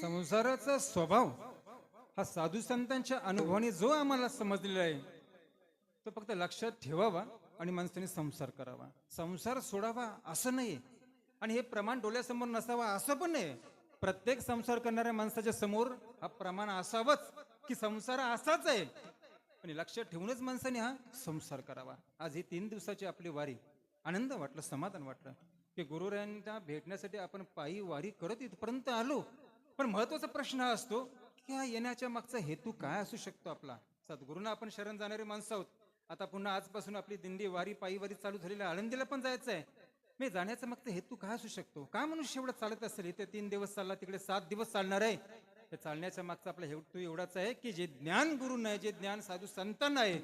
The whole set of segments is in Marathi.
संसाराचा स्वभाव हा साधू संतांच्या अनुभवाने जो आम्हाला समजलेला आहे तो फक्त लक्षात ठेवावा आणि माणसाने संसार करावा. संसार सोडावा असं नाही. आणि हे प्रमाण डोळ्यासमोर नसावा असं पण नाही. प्रत्येक संसार करणाऱ्या माणसाच्या समोर हा प्रमाण असावाच की संसार असाच आहे. आणि लक्षात ठेवूनच माणसाने हा संसार करावा. आज ही तीन दिवसाची आपली वारी. आनंद वाटलं समाधान वाटलं. की गुरुरायांना भेटण्यासाठी आपण पायी वारी करत इथपर्यंत आलो. पण महत्त्वाचा प्रश्न हा असतो की हा येण्याच्या मागचा हेतू काय असू शकतो आपला? सद्गुरूंना आपण शरण जाणारे माणसं आहोत. आता पुन्हा आजपासून आपली दिंडी वारी पायीवारी चालू झालेली आळंदीला पण जायचं आहे मी जाण्याचा मागचा हेतू काय असू शकतो? का मनुष्य एवढं चालत असेल? इथे तीन दिवस चालला तिकडे सात दिवस चालणार आहे. हे चालण्याच्या मागचा आपला हेतू एवढाच आहे की जे ज्ञान गुरु आहे जे ज्ञान साधू संतांना आहे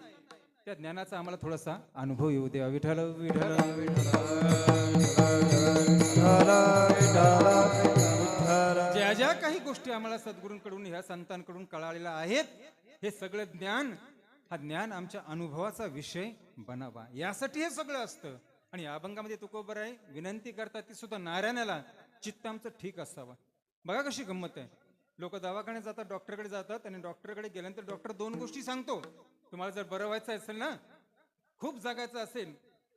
त्या ज्ञानाचा आम्हाला थोडासा अनुभव येऊ द्या विठाल विठाल ज्या ज्या काही गोष्टी आम्हाला सद्गुरूंकडून ह्या संतांकडून कळालेल्या आहेत हे सगळं ज्ञान हा ज्ञान आमच्या अनुभवाचा विषय बनावा. यासाठी हे सगळं असतं. आणि या अभंगामध्ये तुकोबर आहे विनंती करतात ती सुद्धा नारायणाला चित्त आमचं ठीक असावा. बघा कशी गंमत आहे. लोक दवाखान्यात जातात डॉक्टरकडे जातात आणि डॉक्टरकडे गेल्यानंतर डॉक्टर दोन गोष्टी सांगतो. तुम्हाला जर बरं व्हायचं असेल ना खूप जगायचं असेल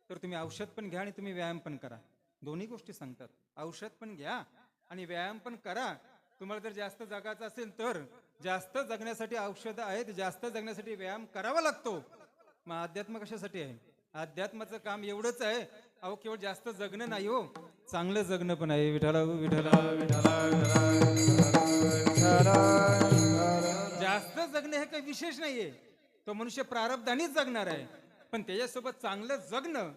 तर तुम्ही औषध पण घ्या आणि तुम्ही व्यायाम पण करा. दोन्ही गोष्टी सांगतात. औषध पण घ्या आणि व्यायाम पण करा. तुम्हाला जर जास्त जगायचं असेल तर जास्त जगण्यासाठी औषधं आहेत जास्त जगण्यासाठी व्यायाम करावा लागतो. मग अध्यात्म कशासाठी आहे? अध्यात्माचं काम एवढंच आहे अहो केवळ जास्त जगणं नाही हो. चांगलं जगणं पण आहे. विठाला विठाला जास्त जगणं हे काही विशेष नाहीये. तो मनुष्य प्रारब्धानेच जगणार आहे. पण त्याच्यासोबत चांगलं जगणं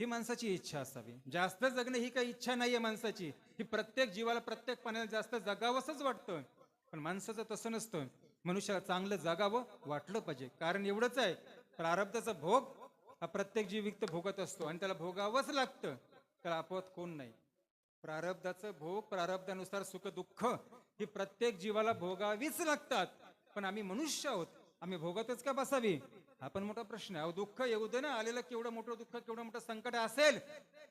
ही माणसाची इच्छा असावी. जास्त जगणं ही काही इच्छा नाहीये माणसाची. ही प्रत्येक जीवाला प्रत्येक पाण्याला जास्त जगावंसच वाटतं. पण माणसाचं तसं नसतं. मनुष्याला चांगलं जगावं वाटलं पाहिजे. कारण एवढंच आहे. प्रारब्धाचा भोग हा प्रत्येक जीव विकत भोगत असतो आणि त्याला भोगावंच लागतं. त्याला अपवाद कोण नाही. प्रारब्धाचं भोग प्रारब्धानुसार सुख दुःख ही प्रत्येक जीवाला भोगावीच लागतात. पण आम्ही मनुष्य आहोत. आम्ही भोगतच का बसावी? हा पण मोठा प्रश्न आहे. अहो, दुःख येऊ दे ना. आलेलं केवढं मोठं दुःख केवढं मोठं संकट असेल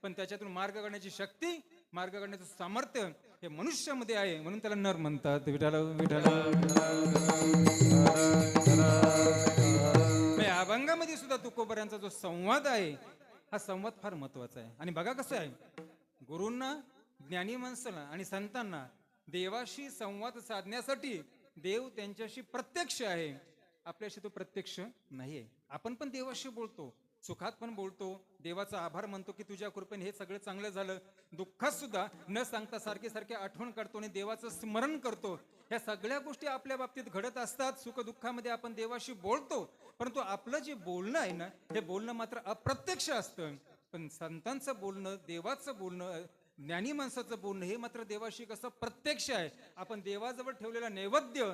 पण त्याच्यातून मार्ग काढण्याची शक्ती मार्ग काढण्याचं सामर्थ्य हे मनुष्यामध्ये आहे म्हणून त्याला नर म्हणतात. विठाला विठाला म्हणजे अभंगामध्ये सुद्धा तुकोबऱ्यांचा जो संवाद आहे हा संवाद फार महत्त्वाचा आहे. आणि बघा कसं आहे. गुरूंना ज्ञानी माणसाला आणि संतांना देवाशी संवाद साधण्यासाठी देव त्यांच्याशी प्रत्यक्ष आहे. आपल्याशी तो प्रत्यक्ष नाही आहे आपण पण देवाशी बोलतो सुखात पण बोलतो देवाचा आभार मानतो की तुझ्या कृपेने हे सगळं चांगलं झालं. दुःखात सुद्धा न सांगता सारखे सारखे आठवण करतो आणि देवाचं स्मरण करतो. ह्या सगळ्या गोष्टी आपल्या बाबतीत घडत असतात. सुख दुःखामध्ये आपण देवाशी बोलतो परंतु आपलं जे बोलणं आहे ना हे बोलणं मात्र अप्रत्यक्ष असतं. पण संतांचं बोलणं देवाचं बोलणं ज्ञानी माणसाचं बोलणं हे मात्र देवाशी कसं प्रत्यक्ष आहे. आपण देवाजवळ ठेवलेला नैवेद्य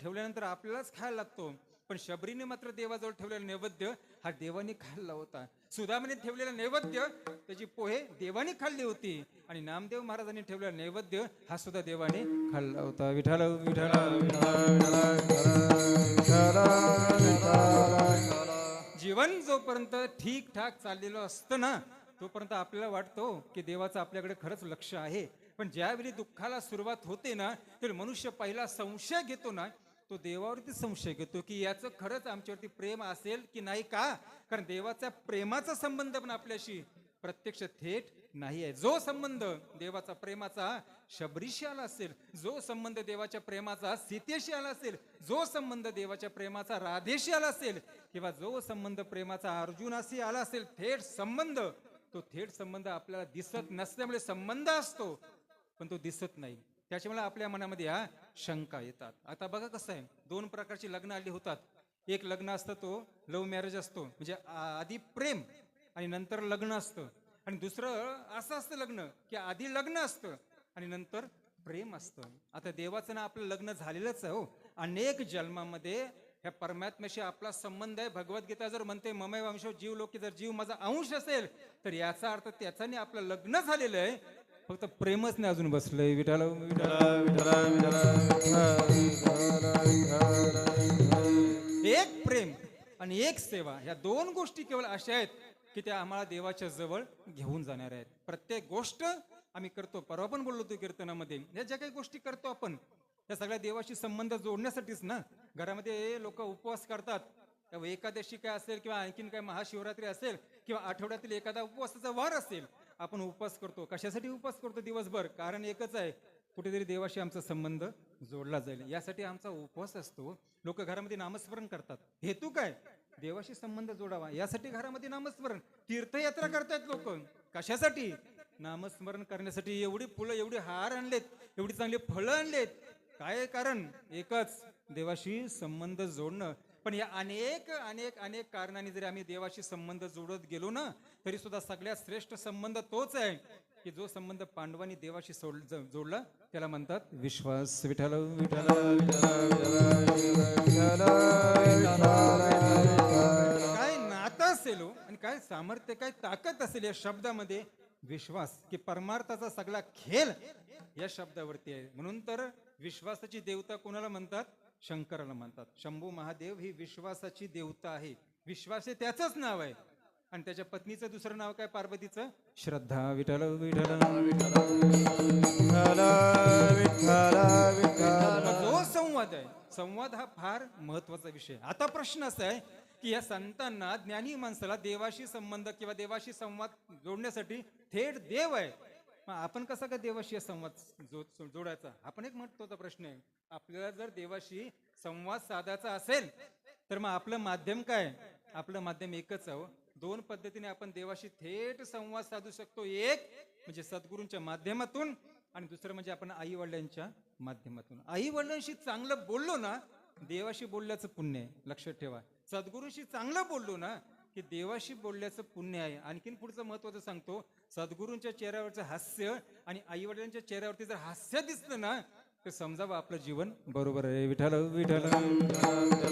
ठेवल्यानंतर आपल्यालाच खायला लागतो. पण शबरीने मात्र देवाजवळ ठेवलेला नैवेद्य हा देवाने खाल्ला होता. सुदामाने ठेवलेला नैवेद्य त्याची पोहे देवाने खाल्ली होती. आणि नामदेव महाराजांनी ठेवलेला नैवेद्य हा सुद्धा देवाने खाल्ला होता. विठाला विठाला जीवन जोपर्यंत ठीक ठाक चाललेलं असतं ना तोपर्यंत आपल्याला वाटतो की देवाचं आपल्याकडे खरंच लक्ष आहे. पण ज्यावेळी दुःखाला सुरुवात होते ना तर मनुष्य पहिला संशय घेतो ना तो देवावरती संशय घेतो की याचं खरंच आमच्यावरती प्रेम असेल की नाही का? कारण देवाचा प्रेमाचा संबंध पण आपल्याशी प्रत्यक्ष थेट नाही आहे. जो संबंध देवाचा प्रेमाचा शबरीशी आला असेल जो संबंध देवाच्या प्रेमाचा सीतेशी आला असेल जो संबंध देवाच्या प्रेमाचा राधेशी आला असेल किंवा जो संबंध प्रेमाचा अर्जुनाशी आला असेल थेट संबंध तो थेट संबंध आपल्याला दिसत नसल्यामुळे संबंध असतो. पण तो दिसत नाही. त्याच्यामुळे आपल्या मनामध्ये या शंका येतात. आता बघा कसं आहे. दोन प्रकारची लग्न आली होतात. एक लग्न असतं तो लव्ह मॅरेज असतो. म्हणजे आ- आधी प्रेम आणि नंतर लग्न असतं. आणि दुसरं असं असतं लग्न की आधी लग्न असतं आणि नंतर प्रेम असतं. आता देवाचं ना आपलं लग्न झालेलंच आहे हो. अनेक जन्मामध्ये ह्या परमात्म्याशी आपला संबंध आहे. भगवद्गीता जर म्हणते ममय वंश जीव लोक जर जीव माझा अंश असेल तर याचा अर्थ त्याच्याने आपलं लग्न झालेलं आहे. फक्त प्रेमच नाही अजून बसलंय. विठाला विठाला एक प्रेम आणि एक सेवा ह्या दोन गोष्टी केवळ अशा आहेत की त्या आम्हाला देवाच्या जवळ घेऊन जाणार आहेत. प्रत्येक गोष्ट आम्ही करतो. परवा पण बोललो होतो कीर्तनामध्ये. या ज्या काही गोष्टी करतो आपण या सगळ्या देवाशी संबंध जोडण्यासाठीच ना? घरामध्ये लोक उपवास करतात. तेव्हा एकादशी काय असेल किंवा आणखीन काय महाशिवरात्री असेल किंवा आठवड्यातील एखादा उपवासाचा वार असेल आपण उपवास करतो. कशासाठी उपवास करतो दिवसभर? कारण एकच आहे कुठेतरी देवाशी आमचा संबंध जोडला जाईल. यासाठी आमचा उपवास असतो. लोक घरामध्ये नामस्मरण करतात. हेतू काय? देवाशी संबंध जोडावा. यासाठी घरामध्ये नामस्मरण. तीर्थयात्रा करतायत लोक. कशासाठी? नामस्मरण करण्यासाठी एवढी फुलं एवढी हार आणलेत एवढी चांगली फळं आणलेत. काय कारण? एकच देवाशी संबंध जोडणं. पण या अनेक अनेक अनेक कारणांनी जरी आम्ही देवाशी संबंध जोडत गेलो ना तरी सुद्धा सगळ्यात श्रेष्ठ संबंध तोच आहे. की जो संबंध पांडवांनी देवाशी सोड- जोडला त्याला म्हणतात विश्वास विठाल विठाल काय नातं असेल हो, आणि काय सामर्थ्य काय ताकद असेल या शब्दामध्ये विश्वास की परमार्थाचा सगळा खेळ या शब्दावरती आहे. म्हणून तर विश्वासाची देवता कोणाला म्हणतात? शंकराला म्हणतात. शंभू महादेव ही विश्वासाची देवता आहे. विश्वास हे त्याचंच नाव आहे. आणि त्याच्या पत्नीचं दुसरं नाव काय पार्वतीचं? श्रद्धा विठ्ठल विठ्ठल. मग जो संवाद आहे संवाद हा फार महत्त्वाचा विषय. आता प्रश्न असा आहे की या संतांना ज्ञानी माणसाला देवाशी संबंध किंवा देवाशी संवाद जोडण्यासाठी थेट देव आहे. मग आपण कसा का देवाशी संवाद जो- जोडायचा? आपण एक महत्त्वाचा प्रश्न आहे आपल्याला जर देवाशी संवाद साधायचा असेल तर मग आपलं माध्यम काय? आपलं माध्यम एकच आहे हो. दोन पद्धतीने आपण देवाशी थेट संवाद साधू शकतो. एक म्हणजे सद्गुरूंच्या माध्यमातून आणि दुसरं म्हणजे आपण आई वडिलांच्या माध्यमातून. आई वडिलांशी चांगलं बोललो ना देवाशी बोलल्याचं पुण्य आहे. लक्षात ठेवा. सद्गुरूशी चांगलं बोललो ना की देवाशी बोलल्याचं पुण्य आहे. आणखीन पुढचं महत्वाचं सांगतो सद्गुरूंच्या चेहऱ्यावरचं हास्य आणि आई वडिलांच्या चेहऱ्यावरती जर हास्य दिसलं ना तर समजावं आपलं जीवन बरोबर आहे. विठाल विठाल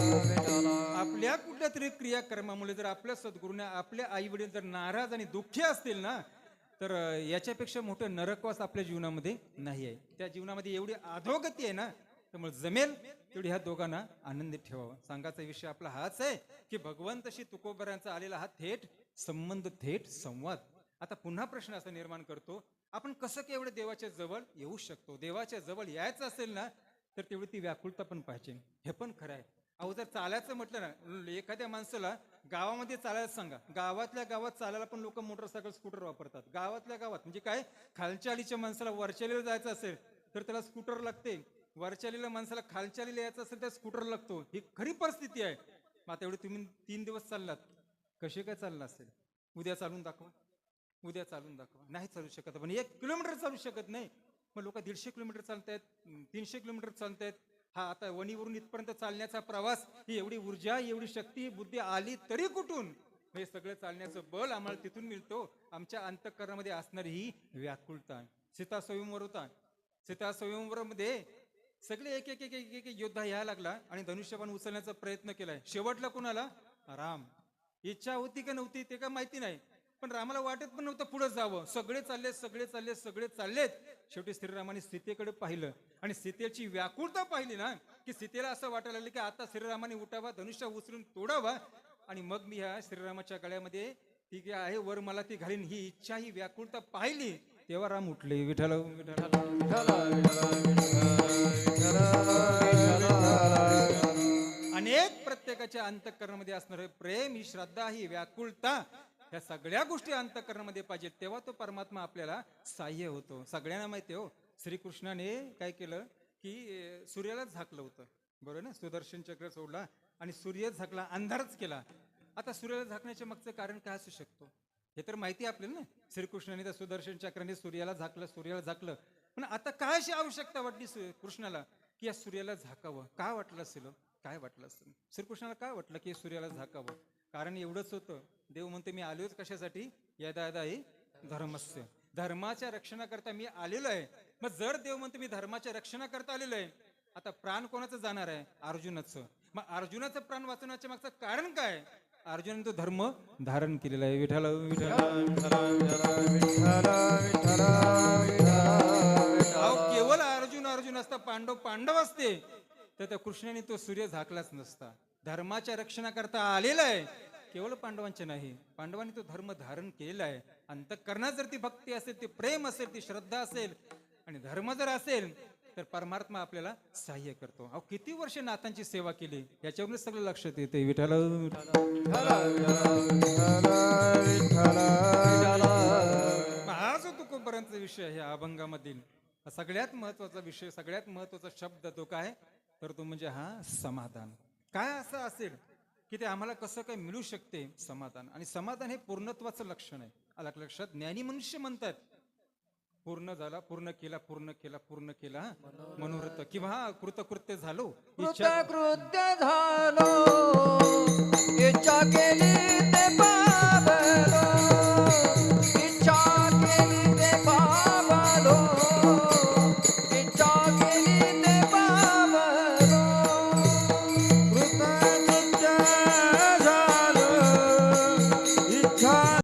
आपल्या कुठल्या तरी क्रियाकर्मामुळे जर आपल्या सद्गुरूने आपल्या आई वडील जर नाराज आणि दुःखी असतील ना तर याच्यापेक्षा मोठं नरकवास आपल्या जीवनामध्ये नाही आहे. त्या जीवनामध्ये एवढी अधोगती आहे ना त्यामुळे जमेल तेवढी ह्या दोघांना आनंदित ठेवावा. सांगायचा विषय आपला हाच आहे की भगवंतशी तुकोबऱ्यांचा आलेला हा थेट संबंध थेट संवाद. आता पुन्हा प्रश्न असा निर्माण करतो आपण कसं काय एवढं देवाच्या जवळ येऊ शकतो? देवाच्या जवळ यायचं असेल ना तर तेवढी ती व्याकुलता पण पाहिजे. हे पण खरं आहे. अहो जर चालायचं म्हटलं ना एखाद्या माणसाला गावामध्ये चालायला सांगा. गावातल्या गावात चालायला पण लोक मोटरसायकल स्कूटर वापरतात. गावातल्या गावात म्हणजे काय? खालच्या अलीच्या माणसाला वरच्यालीला जायचं असेल तर त्याला स्कूटर लागते. वरच्यालीला माणसाला खालच्यालीला यायचं असेल तर स्कूटर लागतो. ही खरी परिस्थिती आहे. मग आता एवढे तुम्ही तीन दिवस चाललात. कसे काय चाललं असेल? उद्या चालून दाखवा. उद्या चालून दाखवा. नाही चालू शकत पण एक किलोमीटर चालू शकत नाही. मग लोक दीडशे किलोमीटर चालतायत तीनशे किलोमीटर चालतायत. हा आता वणीवरून इथपर्यंत चालण्याचा प्रवास ही एवढी ऊर्जा एवढी शक्ती बुद्धी आली तरी कुठून? हे सगळं चालण्याचं बल आम्हाला तिथून मिळतो. आमच्या अंतकरणामध्ये असणारी ही व्याकुलता. सीता स्वयंवर होता. सीता स्वयंवरामध्ये सगळे एक एक एक एक एक योद्धा यायला लागला आणि धनुष्यबाण उचलण्याचा प्रयत्न केलाय. शेवटला कुणाला? राम. इच्छा होती का नव्हती ते काय माहिती नाही पण रामाला वाटत पण नव्हतं पुढे जावं. सगळे चालले सगळे चालले सगळे चाललेत. शेवटी श्रीरामाने सीतेकडे पाहिलं आणि सीतेची व्याकुळता पाहिली ना की सीतेला असं वाटायला लागलं की आता श्रीरामाने उठावा धनुष्य उचलून तोडावा आणि मग मी ह्या श्रीरामाच्या गळ्यामध्ये ती आहे वर मला ती घालीन. ही इच्छा ही व्याकुळता पाहिली. तेव्हा राम उठले विठाला विठाला अनेक प्रत्येकाच्या अंतकरणामध्ये असणारे प्रेम ही श्रद्धा ही व्याकुलता या सगळ्या गोष्टी अंतकरणामध्ये पाहिजेत तेव्हा तो परमात्मा आपल्याला सहाय्य होतो. सगळ्यांना माहिती हो श्रीकृष्णाने काय केलं की सूर्याला झाकलं होतं. बरोबर ना? सुदर्शन चक्र सोडला आणि सूर्य झाकला अंधारच केला. आता सूर्याला झाकण्याच्या मागचं कारण काय असू शकतो? हे तर माहिती आहे आपल्याला ना. श्रीकृष्णाने त्या सुदर्शन चक्राने सूर्याला झाकलं सूर्याला झाकलं. पण आता काय अशी आवश्यकता वाटली कृष्णाला? की या सूर्याला झाकावं. काय वाटलं असेल हो? काय वाटलं असेल? श्रीकृष्णाला काय वाटलं की सूर्याला झाकावं? कारण एवढंच होतं. देव म्हणते मी आलोच कशासाठी? यदा यदा ही धर्मस्य. धर्माच्या रक्षणाकरता मी आलेलो आहे. मग जर देव म्हणते मी धर्माच्या रक्षणाकरता आलेलो आहे आता प्राण कोणाचं जाणार आहे? अर्जुनाचं. मग अर्जुनाचं प्राण वाचवण्याच्या मागचं कारण काय? अर्जुनाने तो धर्म धारण केलेला आहे. विठाल अहो, केवळ अर्जुन अर्जुन असता पांडव पांडव असते. तर त्या कृष्णाने तो सूर्य झाकलाच नसता. धर्माच्या रक्षणाकरता आलेला आहे. केवळ पांडवांचे नाही. पांडवांनी तो धर्म धारण केलेला आहे. अंतकरणात जर ती भक्ती असेल ती प्रेम असेल ती श्रद्धा असेल आणि धर्म जर असेल तर परमात्मा आपल्याला सहाय्य करतो. अहो किती वर्ष नाथांची सेवा केली? याच्यावरूनच सगळं लक्षात येते विठाला हा जो तुकोपर्यंत विषय आहे अभंगामधील. सगळ्यात महत्त्वाचा विषय सगळ्यात महत्त्वाचा शब्द तो काय? तर तो म्हणजे हा समाधान. काय असं असेल की ते आम्हाला कसं काय मिळू शकते? समाधान. आणि समाधान हे पूर्णत्वाचं लक्षण आहे. लक्षात? ज्ञानी मनुष्य म्हणतात पूर्ण झाला पूर्ण केला पूर्ण केला पूर्ण केला? मनोरथ किंवा हा कृतकृत्य झालो. इच्छा कृतकृत्य